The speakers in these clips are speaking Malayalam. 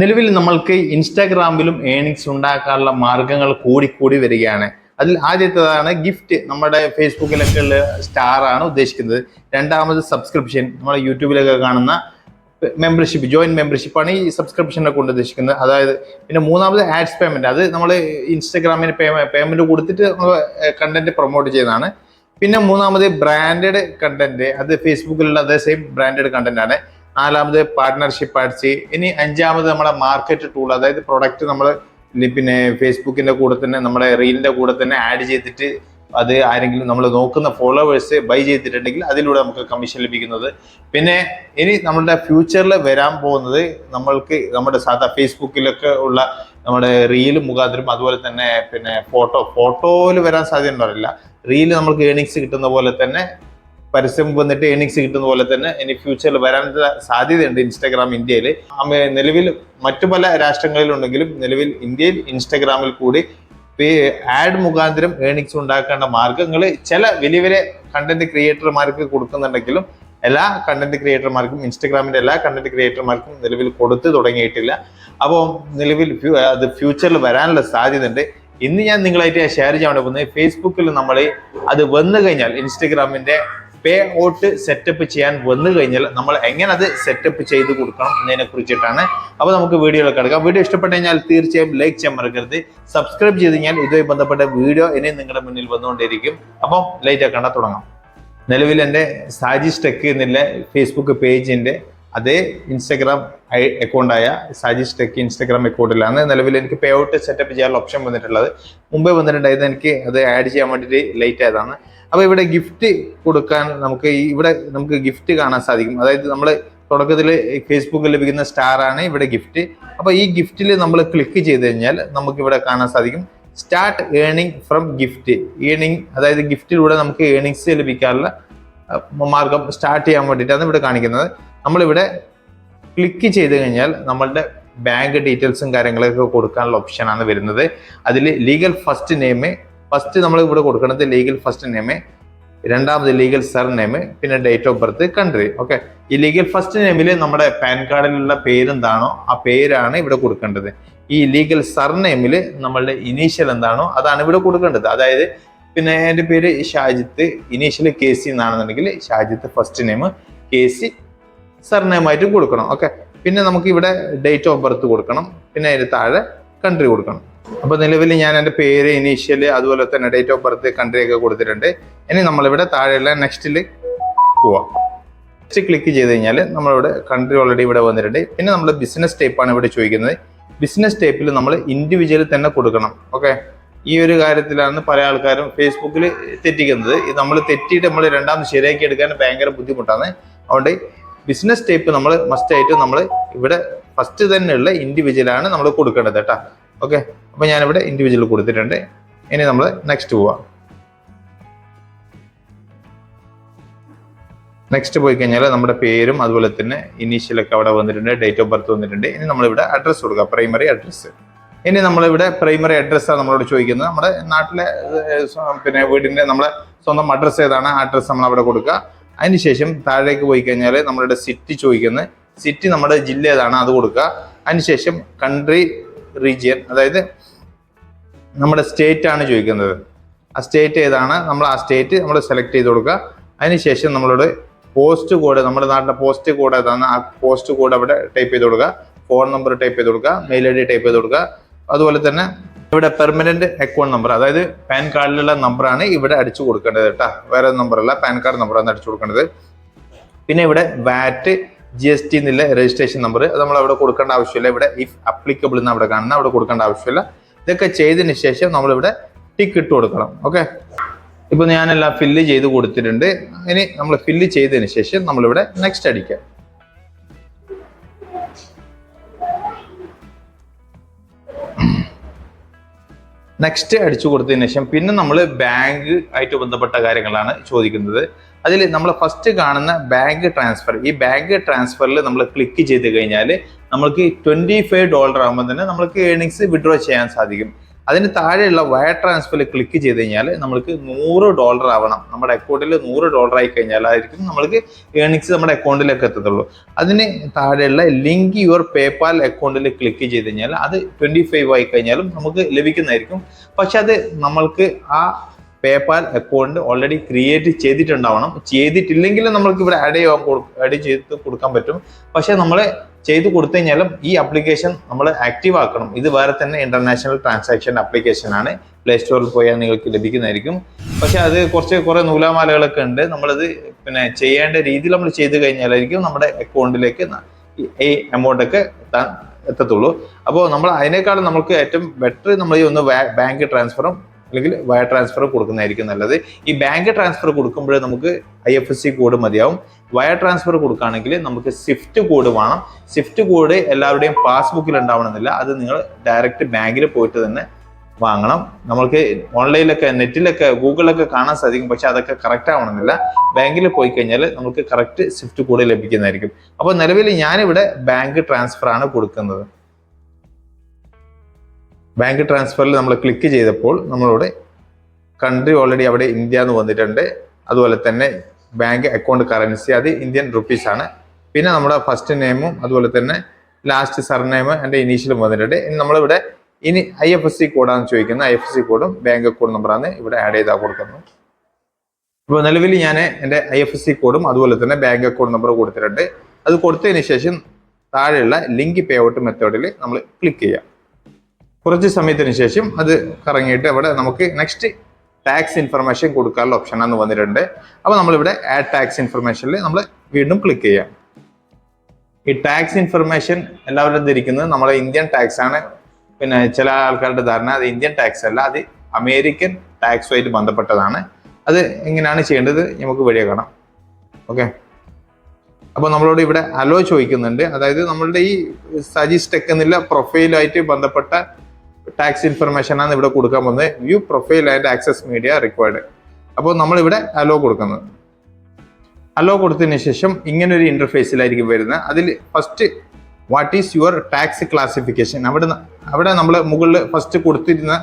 നിലവിൽ നമ്മൾക്ക് ഇൻസ്റ്റാഗ്രാമിലും ഏണിങ്സ് ഉണ്ടാക്കാനുള്ള മാർഗങ്ങൾ കൂടി വരികയാണ്. അതിൽ ആദ്യത്തേതാണ് ഗിഫ്റ്റ് നമ്മുടെ ഫേസ്ബുക്കിലൊക്കെ ഉള്ള സ്റ്റാർ ആണ് ഉദ്ദേശിക്കുന്നത്. രണ്ടാമത് സബ്സ്ക്രിപ്ഷൻ നമ്മുടെ യൂട്യൂബിലൊക്കെ കാണുന്ന മെമ്പർഷിപ്പ് ജോയിന്റ് മെമ്പർഷിപ്പാണ് ഈ സബ്സ്ക്രിപ്ഷനെ കൊണ്ട് ഉദ്ദേശിക്കുന്നത്. അതായത് പിന്നെ മൂന്നാമത് ആഡ്സ് പേയ്മെന്റ് അത് നമ്മൾ ഇൻസ്റ്റാഗ്രാമിന് പേയ്മെന്റ് കൊടുത്തിട്ട് നമ്മൾ കണ്ടന്റ് പ്രൊമോട്ട് ചെയ്യുന്നതാണ്. പിന്നെ മൂന്നാമത് ബ്രാൻഡഡ് കണ്ടന്റ് അത് ഫേസ്ബുക്കിലുള്ള അതേ സെയിം ബ്രാൻഡഡ് കണ്ടന്റ് ആണ്. നാലാമത് പാർട്ട്ണർഷിപ്പ് ആഡ്സ് ഇനി അഞ്ചാമത് നമ്മുടെ മാർക്കറ്റ് ടൂൾ അതായത് പ്രൊഡക്റ്റ് നമ്മൾ പിന്നെ ഫേസ്ബുക്കിന്റെ കൂടെ തന്നെ നമ്മുടെ റീലിന്റെ കൂടെ തന്നെ ആഡ് ചെയ്തിട്ട് അത് ആരെങ്കിലും നമ്മൾ നോക്കുന്ന ഫോളോവേഴ്സ് ബൈ ചെയ്തിട്ടുണ്ടെങ്കിൽ അതിലൂടെ നമുക്ക് കമ്മീഷൻ ലഭിക്കുന്നത്. പിന്നെ ഇനി നമ്മളുടെ ഫ്യൂച്ചറിൽ വരാൻ പോകുന്നത് നമ്മൾക്ക് നമ്മുടെ സാധാ ഫേസ്ബുക്കിലൊക്കെ ഉള്ള നമ്മുടെ റീൽ മുഖാന്തരം അതുപോലെ തന്നെ പിന്നെ ഫോട്ടോ ഫോട്ടോയിൽ വരാൻ സാധ്യത ഉണ്ടാവില്ല റീൽ നമുക്ക് ഏണിങ്സ് കിട്ടുന്ന പോലെ തന്നെ പരസ്യം വന്നിട്ട് ഏണിങ്സ് കിട്ടുന്ന പോലെ തന്നെ ഇനി ഫ്യൂച്ചറിൽ വരാൻ സാധ്യതയുണ്ട് ഇൻസ്റ്റാഗ്രാം ഇന്ത്യയിൽ നിലവിൽ മറ്റു പല രാഷ്ട്രങ്ങളിലുണ്ടെങ്കിലും നിലവിൽ ഇന്ത്യയിൽ ഇൻസ്റ്റാഗ്രാമിൽ കൂടി ആഡ് മുഖാന്തരം ഏണിങ്സ് ഉണ്ടാക്കേണ്ട മാർഗങ്ങൾ ചില വലിയ വലിയ കണ്ടന്റ് ക്രിയേറ്റർമാർക്ക് കൊടുക്കുന്നുണ്ടെങ്കിലും എല്ലാ കണ്ടന്റ് ക്രിയേറ്റർമാർക്കും ഇൻസ്റ്റഗ്രാമിന്റെ എല്ലാ കണ്ടന്റ് ക്രിയേറ്റർമാർക്കും നിലവിൽ കൊടുത്തു തുടങ്ങിയിട്ടില്ല. അപ്പോൾ നിലവിൽ അത് ഫ്യൂച്ചറിൽ വരാനുള്ള സാധ്യതയുണ്ട്. ഇന്ന് ഞാൻ നിങ്ങളായിട്ട് ഷെയർ ചെയ്യാൻ പോകുന്നത് ഫേസ്ബുക്കിൽ നമ്മൾ അത് വന്നു കഴിഞ്ഞാൽ ഇൻസ്റ്റഗ്രാമിന്റെ പേ ഔട്ട് സെറ്റപ്പ് ചെയ്യാൻ വന്നു കഴിഞ്ഞാൽ നമ്മൾ എങ്ങനെ അത് സെറ്റപ്പ് ചെയ്ത് കൊടുക്കണം എന്നതിനെ കുറിച്ചിട്ടാണ്. അപ്പോൾ നമുക്ക് വീഡിയോ കിടക്കാം വീഡിയോ ഇഷ്ടപ്പെട്ടു കഴിഞ്ഞാൽ തീർച്ചയായും ലൈക്ക് ചെയ്യാൻ മറക്കരുത്. സബ്സ്ക്രൈബ് ചെയ്ത് കഴിഞ്ഞാൽ ഇതുമായി ബന്ധപ്പെട്ട വീഡിയോ ഇനി നിങ്ങളുടെ മുന്നിൽ വന്നുകൊണ്ടിരിക്കും അപ്പം ലൈറ്റ് ആക്കണ്ട തുടങ്ങാം. നിലവിൽ എന്റെ സാജിസ് ടെക് എന്നുള്ള ഫേസ്ബുക്ക് പേജിന്റെ അതേ ഇൻസ്റ്റഗ്രാം അക്കൗണ്ടായ സാജിസ് ടെക് ഇൻസ്റ്റഗ്രാം അക്കൗണ്ടിലാണ് നിലവിൽ എനിക്ക് പേ ഔട്ട് സെറ്റപ്പ് ചെയ്യാനുള്ള ഓപ്ഷൻ വന്നിട്ടുള്ളത്. മുമ്പേ വന്നിട്ടുണ്ടായിരുന്നു എനിക്ക് അത് ആഡ് ചെയ്യാൻ വേണ്ടിയിട്ട് ലേറ്റ് ആയതാണ്. അപ്പോൾ ഇവിടെ ഗിഫ്റ്റ് കൊടുക്കാൻ നമുക്ക് ഇവിടെ നമുക്ക് ഗിഫ്റ്റ് കാണാൻ സാധിക്കും. അതായത് നമ്മൾ തുടക്കത്തിൽ ഫേസ്ബുക്കിൽ ലഭിക്കുന്ന സ്റ്റാർ ആണ് ഇവിടെ ഗിഫ്റ്റ് അപ്പോൾ ഈ ഗിഫ്റ്റിൽ നമ്മൾ ക്ലിക്ക് ചെയ്ത് കഴിഞ്ഞാൽ നമുക്ക് ഇവിടെ കാണാൻ സാധിക്കും. Start earning from gift earning അതായത് ഗിഫ്റ്റിലൂടെ നമുക്ക് ഏണിങ്സ് ലഭിക്കാനുള്ള മാർഗം സ്റ്റാർട്ട് ചെയ്യാൻ വേണ്ടിയിട്ടാണ് ഇവിടെ കാണിക്കുന്നത്. നമ്മളിവിടെ ക്ലിക്ക് ചെയ്ത് കഴിഞ്ഞാൽ നമ്മളുടെ ബാങ്ക് ഡീറ്റെയിൽസും കാര്യങ്ങളൊക്കെ കൊടുക്കാനുള്ള ഓപ്ഷനാണ് വരുന്നത്. അതിൽ ലീഗൽ ഫസ്റ്റ് നെയിം ഫസ്റ്റ് നമ്മൾ ഇവിടെ കൊടുക്കുന്നത് ലീഗൽ ഫസ്റ്റ് നെയിം രണ്ടാമത് ലീഗൽ സർ നെയിം പിന്നെ date of birth country okay ഈ ലീഗൽ ഫസ്റ്റ് നെയിമിൽ നമ്മുടെ പാൻ കാർഡിലുള്ള പേരെന്താണോ ആ പേരാണ് ഇവിടെ കൊടുക്കേണ്ടത്. ഈ ലീഗൽ സർ നെയിമിൽ നമ്മളുടെ ഇനീഷ്യൽ എന്താണോ അതാണ് ഇവിടെ കൊടുക്കേണ്ടത്. അതായത് പിന്നെ എന്റെ പേര് Shajith initial K C എന്നാണെന്നുണ്ടെങ്കിൽ Shajith first name K C sir നെയിമായിട്ട് കൊടുക്കണം. ഓക്കെ പിന്നെ നമുക്ക് ഇവിടെ ഡേറ്റ് ഓഫ് ബർത്ത് കൊടുക്കണം. പിന്നെ അതിന് താഴെ കൺട്രി കൊടുക്കണം. അപ്പൊ നിലവിൽ ഞാൻ എന്റെ പേര് ഇനീഷ്യൽ അതുപോലെ തന്നെ ഡേറ്റ് ഓഫ് ബർത്ത് കൺട്രി ഒക്കെ കൊടുത്തിട്ടുണ്ട്. ഇനി നമ്മളിവിടെ താഴെയുള്ള നെക്സ്റ്റിൽ പോവാം. നെക്സ്റ്റ് ക്ലിക്ക് ചെയ്ത് കഴിഞ്ഞാൽ നമ്മളിവിടെ കൺട്രി ഓൾറെഡി ഇവിടെ വന്നിട്ടുണ്ട്. പിന്നെ നമ്മൾ ബിസിനസ് ടൈപ്പാണ് ഇവിടെ ചോദിക്കുന്നത്. ബിസിനസ് ടൈപ്പിൽ നമ്മൾ ഇൻഡിവിജ്വൽ തന്നെ കൊടുക്കണം. ഓക്കെ ഈ ഒരു കാര്യത്തിലാണ് പല ആൾക്കാരും ഫേസ്ബുക്കിൽ തെറ്റിക്കുന്നത്. ഇത് നമ്മൾ തെറ്റിയിട്ട് നമ്മൾ രണ്ടാമത് ശരിയാക്കി എടുക്കാൻ ഭയങ്കര ബുദ്ധിമുട്ടാണ്. അതുകൊണ്ട് ബിസിനസ് ടൈപ്പ് നമ്മൾ മസ്റ്റായിട്ട് നമ്മൾ ഇവിടെ ഫസ്റ്റ് തന്നെയുള്ള ഇൻഡിവിജ്വലാണ് നമ്മൾ കൊടുക്കേണ്ടത് കേട്ടോ. ഓക്കെ അപ്പൊ ഞാനിവിടെ ഇൻഡിവിജ്വൽ കൊടുത്തിട്ടുണ്ട്. ഇനി നമ്മൾ നെക്സ്റ്റ് പോവാം. നെക്സ്റ്റ് പോയി കഴിഞ്ഞാൽ നമ്മുടെ പേരും അതുപോലെ തന്നെ ഇനീഷ്യലൊക്കെ അവിടെ വന്നിട്ടുണ്ട് ഡേറ്റ് ഓഫ് ബർത്ത് വന്നിട്ടുണ്ട്. ഇനി നമ്മളിവിടെ അഡ്രസ്സ് കൊടുക്കുക പ്രൈമറി അഡ്രസ്സ് ഇനി നമ്മളിവിടെ പ്രൈമറി അഡ്രസ്സാണ് നമ്മളോട് ചോദിക്കുന്നത്. നമ്മുടെ നാട്ടിലെ പിന്നെ വീടിന്റെ നമ്മളെ സ്വന്തം അഡ്രസ്സ് ഏതാണ്? അഡ്രസ്സ് നമ്മൾ അവിടെ കൊടുക്കുക. അതിനുശേഷം താഴേക്ക് പോയി കഴിഞ്ഞാൽ നമ്മളുടെ സിറ്റി ചോദിക്കുന്നത്. സിറ്റി നമ്മുടെ ജില്ല ഏതാണ്? അത് കൊടുക്കുക. അതിനുശേഷം കൺട്രി റീജിയൻ അതായത് നമ്മുടെ സ്റ്റേറ്റ് ആണ് ചോദിക്കുന്നത്. ആ സ്റ്റേറ്റ് ഏതാണ്? നമ്മൾ ആ സ്റ്റേറ്റ് നമ്മൾ സെലക്ട് ചെയ്ത് കൊടുക്കുക. അതിനുശേഷം നമ്മളോട് പോസ്റ്റ് കോഡ് നമ്മുടെ നാട്ടിലെ പോസ്റ്റ് കോഡ് ഏതാണ്? ആ പോസ്റ്റ് കോഡ് അവിടെ ടൈപ്പ് ചെയ്ത് കൊടുക്കുക. ഫോൺ നമ്പർ ടൈപ്പ് ചെയ്ത് കൊടുക്കുക. മെയിൽ ഐ ഡി ടൈപ്പ് ചെയ്ത് കൊടുക്കുക. അതുപോലെ തന്നെ ഇവിടെ പെർമനന്റ് അക്കൗണ്ട് നമ്പർ അതായത് പാൻ കാർഡിലുള്ള നമ്പറാണ് ഇവിടെ അടിച്ചു കൊടുക്കേണ്ടത് കേട്ടോ. വേറെ നമ്പറല്ല പാൻ കാർഡ് നമ്പറാണ് അടിച്ചു കൊടുക്കേണ്ടത്. പിന്നെ ഇവിടെ വാറ്റ് ജി എസ് ടി എന്നുള്ള രജിസ്ട്രേഷൻ നമ്പർ അത് നമ്മൾ അവിടെ കൊടുക്കേണ്ട ആവശ്യമില്ല. ഇവിടെ ഇഫ് അപ്ലിക്കബിൾ എന്ന് അവിടെ കാണുന്ന അവിടെ കൊടുക്കേണ്ട ആവശ്യമില്ല. ഇതൊക്കെ ചെയ്തതിന് ശേഷം നമ്മളിവിടെ ടിക്ക് ഇട്ട് കൊടുക്കണം. ഓക്കെ ഇപ്പൊ ഞാനെല്ലാം ഫില്ല് ചെയ്ത് കൊടുത്തിട്ടുണ്ട്. ഇനി നമ്മൾ ഫില്ല് ചെയ്തതിന് ശേഷം നമ്മളിവിടെ നെക്സ്റ്റ് അടിക്കാം. നെക്സ്റ്റ് അടിച്ചു കൊടുത്തതിന് ശേഷം പിന്നെ നമ്മൾ ബാങ്ക് ആയിട്ട് ബന്ധപ്പെട്ട കാര്യങ്ങളാണ് ചോദിക്കുന്നത്. അതിൽ നമ്മൾ ഫസ്റ്റ് കാണുന്ന ബാങ്ക് ട്രാൻസ്ഫർ ഈ ബാങ്ക് ട്രാൻസ്ഫറിൽ നമ്മൾ ക്ലിക്ക് ചെയ്ത് കഴിഞ്ഞാൽ നമ്മൾക്ക് ട്വന്റി ഫൈവ് ഡോളർ ആകുമ്പോൾ തന്നെ നമ്മൾക്ക് ഏണിങ്സ് വിഡ്രോ ചെയ്യാൻ സാധിക്കും. അതിന് താഴെയുള്ള വയർ ട്രാൻസ്ഫറിൽ ക്ലിക്ക് ചെയ്ത് കഴിഞ്ഞാൽ നമ്മൾക്ക് നൂറ് ഡോളർ ആവണം. നമ്മുടെ അക്കൗണ്ടിൽ നൂറ് ഡോളർ ആയി കഴിഞ്ഞാലായിരിക്കും നമ്മൾക്ക് ഏണിങ്സ് നമ്മുടെ അക്കൗണ്ടിലേക്ക് എത്തത്തുള്ളൂ. അതിന് താഴെയുള്ള ലിങ്ക് യുവർ പേപ്പാൽ അക്കൗണ്ടിൽ ക്ലിക്ക് ചെയ്ത് കഴിഞ്ഞാൽ അത് ട്വന്റി ഫൈവ് ആയി കഴിഞ്ഞാലും നമുക്ക് ലഭിക്കുന്നതായിരിക്കും. പക്ഷെ അത് നമ്മൾക്ക് ആ പേപ്പാൽ അക്കൗണ്ട് ഓൾറെഡി ക്രിയേറ്റ് ചെയ്തിട്ടുണ്ടാവണം. ചെയ്തിട്ടില്ലെങ്കിൽ നമ്മൾക്ക് ഇവിടെ ആഡ് ചെയ്യാൻ ആഡ് ചെയ്ത് കൊടുക്കാൻ പറ്റും. പക്ഷെ നമ്മൾ ചെയ്ത് കൊടുത്തു കഴിഞ്ഞാലും ഈ ആപ്ലിക്കേഷൻ നമ്മൾ ആക്റ്റീവ് ആക്കണം. ഇത് വേറെ തന്നെ ഇന്റർനാഷണൽ ട്രാൻസാക്ഷൻ ആപ്ലിക്കേഷൻ ആണ്. പ്ലേ സ്റ്റോറിൽ പോയാൽ നിങ്ങൾക്ക് ലഭിക്കുന്നതായിരിക്കും. പക്ഷെ അത് കുറച്ച് കുറെ നൂലാമാലകളൊക്കെ ഉണ്ട്. നമ്മളത് പിന്നെ ചെയ്യേണ്ട രീതിയിൽ നമ്മൾ ചെയ്ത് കഴിഞ്ഞാലായിരിക്കും നമ്മുടെ അക്കൗണ്ടിലേക്ക് ഈ എമൗണ്ട് ഒക്കെ എത്താൻ എത്തത്തുള്ളൂ. അപ്പോൾ നമ്മൾ അതിനേക്കാളും നമുക്ക് ഏറ്റവും ബെറ്റർ നമ്മൾ ഈ ഒന്ന് ബാങ്ക് ട്രാൻസ്ഫറും അല്ലെങ്കിൽ വയർ ട്രാൻസ്ഫർ കൊടുക്കുന്നതായിരിക്കും നല്ലത്. ഈ ബാങ്ക് ട്രാൻസ്ഫർ കൊടുക്കുമ്പോൾ നമുക്ക് I F S C code മതിയാവും. വയർ ട്രാൻസ്ഫർ കൊടുക്കുകയാണെങ്കിൽ നമുക്ക് സ്വിഫ്റ്റ് കോഡ് വേണം. സ്വിഫ്റ്റ് കോഡ് എല്ലാവരുടെയും പാസ്ബുക്കിൽ ഉണ്ടാവണമെന്നില്ല. അത് നിങ്ങൾ ഡയറക്റ്റ് ബാങ്കിൽ പോയിട്ട് തന്നെ വാങ്ങണം. നമ്മൾക്ക് ഓൺലൈനിലൊക്കെ നെറ്റിലൊക്കെ ഗൂഗിളിലൊക്കെ കാണാൻ സാധിക്കും. പക്ഷെ അതൊക്കെ കറക്റ്റ് ആവണമെന്നില്ല. ബാങ്കിൽ പോയി കഴിഞ്ഞാൽ നമുക്ക് കറക്റ്റ് സ്വിഫ്റ്റ് കോഡ് ലഭിക്കുന്നതായിരിക്കും. അപ്പോൾ നിലവിൽ ഞാനിവിടെ ബാങ്ക് ട്രാൻസ്ഫർ ആണ് കൊടുക്കുന്നത്. ബാങ്ക് ട്രാൻസ്ഫറിൽ നമ്മൾ ക്ലിക്ക് ചെയ്തപ്പോൾ നമ്മളോട് കൺട്രി ഓൾറെഡി അവിടെ ഇന്ത്യ എന്ന് വന്നിട്ടുണ്ട്. അതുപോലെ തന്നെ ബാങ്ക് അക്കൗണ്ട് കറൻസി അത് ഇന്ത്യൻ റുപ്പീസ് ആണ്. പിന്നെ നമ്മുടെ ഫസ്റ്റ് നെയിമും അതുപോലെ തന്നെ ലാസ്റ്റ് സർനെയിം എന്റെ ഇനീഷ്യലും വന്നിട്ടുണ്ട്. ഇനി നമ്മളിവിടെ ഇനി ഐ എഫ് എസ് സി കോഡാന്ന് ചോദിക്കുന്നത് ഐ എഫ് എസ് സി കോഡും ബാങ്ക് അക്കൗണ്ട് നമ്പറാണ് ഇവിടെ ആഡ് ചെയ്താൽ കൊടുക്കുന്നു ഇപ്പോൾ നിലവിൽ ഞാൻ എന്റെ ഐ എഫ് എസ് സി കോഡും അതുപോലെ തന്നെ ബാങ്ക് അക്കൗണ്ട് നമ്പർ കൊടുത്തിട്ടുണ്ട്. അത് കൊടുത്തതിന് ശേഷം താഴെയുള്ള ലിങ്ക് പേ ഔട്ട് മെത്തേഡിൽ നമ്മൾ ക്ലിക്ക് ചെയ്യാം. കുറച്ച് സമയത്തിന് ശേഷം അത് കറങ്ങിയിട്ട് അവിടെ നമുക്ക് നെക്സ്റ്റ് ടാക്സ് ഇൻഫർമേഷൻ കൊടുക്കാനുള്ള ഓപ്ഷൻ ആണ് വന്നിട്ടുണ്ട്. അപ്പോൾ നമ്മളിവിടെ ആഡ് ടാക്സ് ഇൻഫർമേഷനിൽ നമ്മൾ വീണ്ടും ക്ലിക്ക് ചെയ്യാം. ഈ ടാക്സ് ഇൻഫർമേഷൻ എല്ലാവരും ധരിക്കുന്നത് നമ്മളെ ഇന്ത്യൻ ടാക്സ് ആണ്. പിന്നെ ചില ആൾക്കാരുടെ ധാരണ അത് ഇന്ത്യൻ ടാക്സ് അല്ല അത് അമേരിക്കൻ ടാക്സുമായിട്ട് ബന്ധപ്പെട്ടതാണ്. അത് എങ്ങനെയാണ് ചെയ്യേണ്ടത്? നമുക്ക് വഴിയെ കാണാം. ഓക്കെ അപ്പോൾ നമ്മളോട് ഇവിടെ അലോ ചോദിക്കുന്നുണ്ട്. അതായത് നമ്മളുടെ ഈ സജീസ് ടെക് എന്നുള്ള പ്രൊഫൈലുമായിട്ട് ബന്ധപ്പെട്ട ടാക്സ് ഇൻഫർമേഷൻ ആണ് ഇവിടെ കൊടുക്കാൻ പോകുന്നത്. View profile and access media required അപ്പോൾ നമ്മൾ ഇവിടെ അലോ കൊടുക്കുന്നത്. അലോ കൊടുത്തതിന് ശേഷം ഇങ്ങനെ ഒരു ഇന്റർഫേസിലായിരിക്കും വരുന്നത്. അതിൽ first what is your tax classification അവിടെ അവിടെ നമ്മൾ മുകളിൽ ഫസ്റ്റ് കൊടുത്തിരുന്ന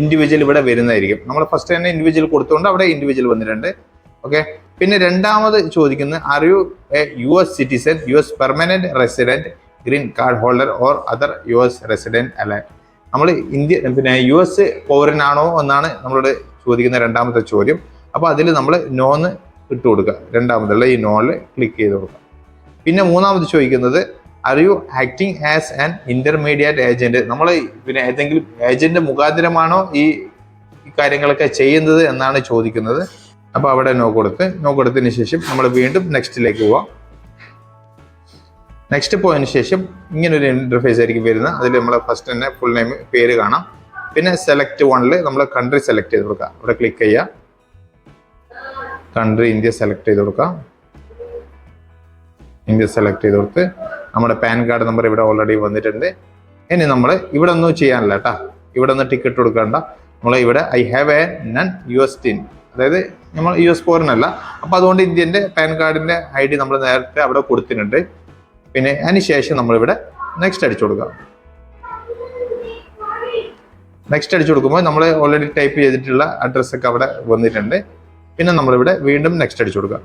ഇൻഡിവിജ്വൽ ഇവിടെ വരുന്നതായിരിക്കും. നമ്മൾ ഫസ്റ്റ് തന്നെ ഇൻഡിവിജ്വൽ കൊടുത്തുകൊണ്ട് അവിടെ ഇൻഡിവിജ്വൽ വന്നിട്ടുണ്ട്. ഓക്കെ പിന്നെ രണ്ടാമത് ചോദിക്കുന്നത് are you a U S citizen U S permanent resident green card holder or other U S resident അല്ലെ നമ്മൾ ഇന്ത്യ പിന്നെ യു എസ് പൗരനാണോ എന്നാണ് നമ്മളോട് ചോദിക്കുന്ന രണ്ടാമത്തെ ചോദ്യം. അപ്പോൾ അതിൽ നമ്മൾ നോന്ന് ഇട്ട് കൊടുക്കുക. രണ്ടാമതുള്ള ഈ നോണിൽ ക്ലിക്ക് ചെയ്ത് കൊടുക്കുക. പിന്നെ മൂന്നാമത് ചോദിക്കുന്നത് are you acting as an intermediate agent നമ്മൾ പിന്നെ ഏതെങ്കിലും ഏജന്റ് മുഖാന്തരമാണോ ഈ കാര്യങ്ങളൊക്കെ ചെയ്യുന്നത് എന്നാണ് ചോദിക്കുന്നത്. അപ്പോൾ അവിടെ നോ കൊടുത്ത് നോ കൊടുത്തതിന് ശേഷം നമ്മൾ വീണ്ടും നെക്സ്റ്റിലേക്ക് പോവാം. നെക്സ്റ്റ് പോയതിന് ശേഷം ഇങ്ങനൊരു ഒരു ഇന്റർഫേസ് ആയിരിക്കും വരുന്നത്. അതിൽ നമ്മൾ ഫസ്റ്റ് തന്നെ ഫുൾ നെയിം പേര് കാണാം. പിന്നെ സെലക്ട് വണ്ണിൽ നമ്മൾ കൺട്രി സെലക്ട് ചെയ്ത് കൊടുക്കുക അവിടെ ക്ലിക്ക് ചെയ്യുക കൺട്രി ഇന്ത്യ സെലക്ട് ചെയ്ത് കൊടുക്കാം. ഇന്ത്യ സെലക്ട് ചെയ്ത് കൊടുത്ത് നമ്മുടെ പാൻ കാർഡ് നമ്പർ ഇവിടെ ഓൾറെഡി വന്നിട്ടുണ്ട്. ഇനി നമ്മൾ ഇവിടെ ഒന്നും ചെയ്യാനില്ല കേട്ടാ. ഇവിടെ ഒന്ന് ടിക്കറ്റ് കൊടുക്കണ്ട. നമ്മൾ ഇവിടെ I have a non U S TIN അതായത് നമ്മൾ യു എസ് പോരനല്ല അപ്പം അതുകൊണ്ട് ഇന്ത്യന്റെ പാൻ കാർഡിന്റെ ഐ ഡി നമ്മൾ നേരത്തെ അവിടെ കൊടുത്തിട്ടുണ്ട്. പിന്നെ അതിനുശേഷം നമ്മളിവിടെ നെക്സ്റ്റ് അടിച്ചു കൊടുക്കാം നെക്സ്റ്റ് അടിച്ചു കൊടുക്കുമ്പോൾ നമ്മൾ ഓൾറെഡി ടൈപ്പ് ചെയ്തിട്ടുള്ള അഡ്രസ്സ് ഒക്കെ അവിടെ വന്നിട്ടുണ്ട്. പിന്നെ നമ്മളിവിടെ വീണ്ടും നെക്സ്റ്റ് അടിച്ചു കൊടുക്കാം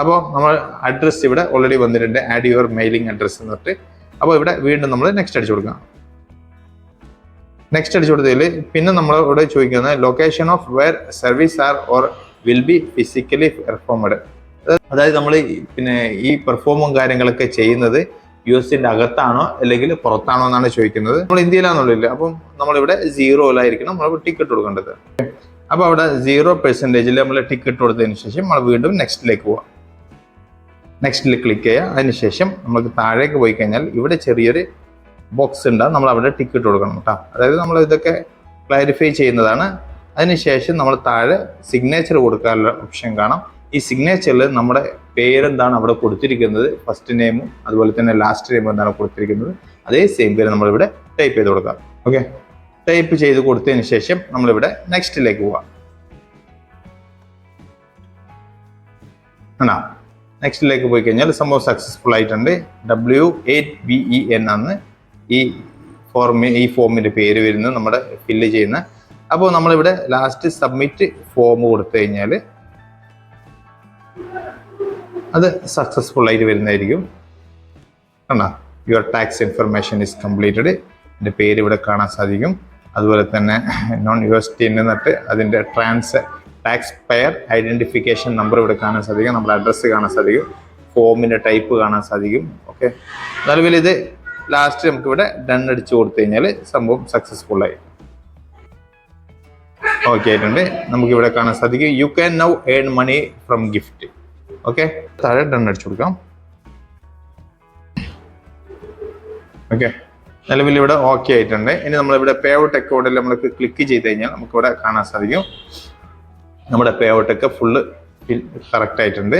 അപ്പോൾ നമ്മൾ അഡ്രസ്സ് ഇവിടെ ഓൾറെഡി വന്നിട്ടുണ്ട്. ആഡ് യുവർ മെയിലിംഗ് അഡ്രസ്സ് എന്ന് പറഞ്ഞിട്ട് അപ്പോൾ ഇവിടെ വീണ്ടും നമ്മൾ നെക്സ്റ്റ് അടിച്ചു കൊടുക്കാം നെക്സ്റ്റ് അടിച്ചു കൊടുത്തതിൽ പിന്നെ നമ്മൾ ഇവിടെ ചോദിക്കുന്നത് location of where service are or will be physically performed അതായത് നമ്മൾ പിന്നെ ഈ പെർഫോമും കാര്യങ്ങളൊക്കെ ചെയ്യുന്നത് യു എസിന്റെ അകത്താണോ അല്ലെങ്കിൽ പുറത്താണോ എന്നാണ് ചോദിക്കുന്നത്. നമ്മൾ ഇന്ത്യയിലാണെന്നുള്ളില്ല അപ്പം നമ്മളിവിടെ സീറോയിലായിരിക്കണം നമ്മൾ ടിക്കറ്റ് കൊടുക്കേണ്ടത്. അപ്പോൾ അവിടെ സീറോ പെർസെന്റേജിൽ നമ്മൾ ടിക്കറ്റ് കൊടുത്തതിന് ശേഷം നമ്മൾ വീണ്ടും നെക്സ്റ്റിലേക്ക് പോവാം. നെക്സ്റ്റിൽ ക്ലിക്ക് ചെയ്യുക. അതിനുശേഷം നമുക്ക് താഴേക്ക് പോയി കഴിഞ്ഞാൽ ഇവിടെ ചെറിയൊരു ബോക്സ് ഉണ്ടാകും നമ്മൾ അവിടെ ടിക്കറ്റ് കൊടുക്കണം കേട്ടോ. അതായത് നമ്മൾ ഇതൊക്കെ ക്ലാരിഫൈ ചെയ്യുന്നതാണ്. അതിനുശേഷം നമ്മൾ താഴെ സിഗ്നേച്ചർ കൊടുക്കാനുള്ള ഓപ്ഷൻ കാണാം. ഈ സിഗ്നേച്ചറിൽ നമ്മുടെ പേരെന്താണ് അവിടെ കൊടുത്തിരിക്കുന്നത്? ഫസ്റ്റ് നെയിമും അതുപോലെ തന്നെ ലാസ്റ്റ് നെയിമും എന്താണ് കൊടുത്തിരിക്കുന്നത്? അതേ സെയിം പേര് നമ്മളിവിടെ ടൈപ്പ് ചെയ്ത് കൊടുക്കാം. ഓക്കെ ടൈപ്പ് ചെയ്ത് കൊടുത്തതിന് ശേഷം നമ്മളിവിടെ നെക്സ്റ്റിലേക്ക് പോവാം. ആണോ നെക്സ്റ്റിലേക്ക് പോയി കഴിഞ്ഞാൽ സംഭവം സക്സസ്ഫുൾ ആയിട്ടുണ്ട്. ഡബ്ല്യു എയ്റ്റ് ബി ഇ ആണ് ഈ ഫോർമി ഈ ഫോമിന്റെ പേര് വരുന്നത് നമ്മുടെ ഫില്ല് ചെയ്യുന്ന. അപ്പോൾ നമ്മളിവിടെ ലാസ്റ്റ് സബ്മിറ്റ് ഫോം കൊടുത്തു കഴിഞ്ഞാൽ അത് സക്സസ്ഫുൾ ആയിട്ട് വരുന്നതായിരിക്കും. കണ്ടോ your tax information is completed എന്റെ പേര് ഇവിടെ കാണാൻ സാധിക്കും. അതുപോലെ തന്നെ നോൺ യു എസ് ടി എന്നിട്ട് അതിന്റെ trans taxpayer identification number ഇവിടെ കാണാൻ സാധിക്കും. നമ്മുടെ അഡ്രസ്സ് കാണാൻ സാധിക്കും. ഫോമിന്റെ ടൈപ്പ് കാണാൻ സാധിക്കും. ഓക്കെ നിലവിൽ ഇത് ലാസ്റ്റ് നമുക്കിവിടെ ഡൺ അടിച്ച് കൊടുത്തു കഴിഞ്ഞാൽ സംഭവം സക്സസ്ഫുൾ ആയി. ഓക്കെ ആയിട്ടുണ്ട്. നമുക്കിവിടെ കാണാൻ സാധിക്കും. You can now earn money from gift okay താഴെ ഡൺ അടിച്ചു കൊടുക്കാം. ഓക്കെ നിലവിൽ ഇവിടെ ഓക്കെ ആയിട്ടുണ്ട്. ഇനി നമ്മൾ ഇവിടെ പേ ഔട്ട് അക്കൗണ്ടിൽ നമ്മൾ ക്ലിക്ക് ചെയ്ത് കഴിഞ്ഞാൽ നമുക്ക് ഇവിടെ കാണാൻ സാധിക്കും. നമ്മുടെ പേ ഔട്ട് ഒക്കെ ഫുള്ള് കറക്റ്റ് ആയിട്ടുണ്ട്.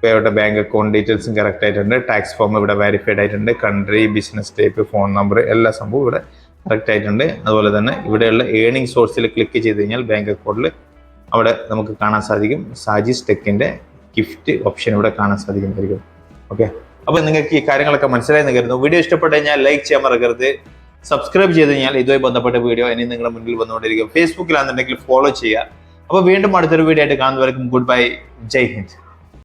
പേ ഔട്ട് ബാങ്ക് അക്കൗണ്ട് ഡീറ്റെയിൽസും കറക്റ്റ് ആയിട്ടുണ്ട്. ടാക്സ് ഫോം ഇവിടെ വെരിഫൈഡ് ആയിട്ടുണ്ട്. Country business type phone number എല്ലാ സംഭവവും ഇവിടെ കറക്റ്റ് ആയിട്ടുണ്ട്. അതുപോലെ തന്നെ ഇവിടെയുള്ള ഏണിംഗ് സോഴ്സിൽ ക്ലിക്ക് ചെയ്ത് കഴിഞ്ഞാൽ ബാങ്ക് അക്കൗണ്ടിൽ അവിടെ നമുക്ക് കാണാൻ സാധിക്കും. സാജിസ് ടെക്കിന്റെ ഗിഫ്റ്റ് ഓപ്ഷൻ ഇവിടെ കാണാൻ സാധിക്കുന്നതായിരിക്കും. ഓക്കെ അപ്പോൾ നിങ്ങൾക്ക് ഈ കാര്യങ്ങളൊക്കെ മനസ്സിലായി എന്ന് കരുതുന്നു. വീഡിയോ ഇഷ്ടപ്പെട്ട് കഴിഞ്ഞാൽ ലൈക്ക് ചെയ്യാൻ മറക്കരുത്. സബ്സ്ക്രൈബ് ചെയ്ത് കഴിഞ്ഞാൽ ഇതുമായി ബന്ധപ്പെട്ട വീഡിയോ ഇനി നിങ്ങളുടെ മുന്നിൽ വന്നുകൊണ്ടിരിക്കും. ഫേസ്ബുക്കിലാണെന്നുണ്ടെങ്കിൽ ഫോളോ ചെയ്യുക. അപ്പോൾ വീണ്ടും അടുത്തൊരു വീഡിയോ ആയിട്ട് കാണുന്നവർക്കും ഗുഡ് ബൈ ജയ് ഹിന്ദ്.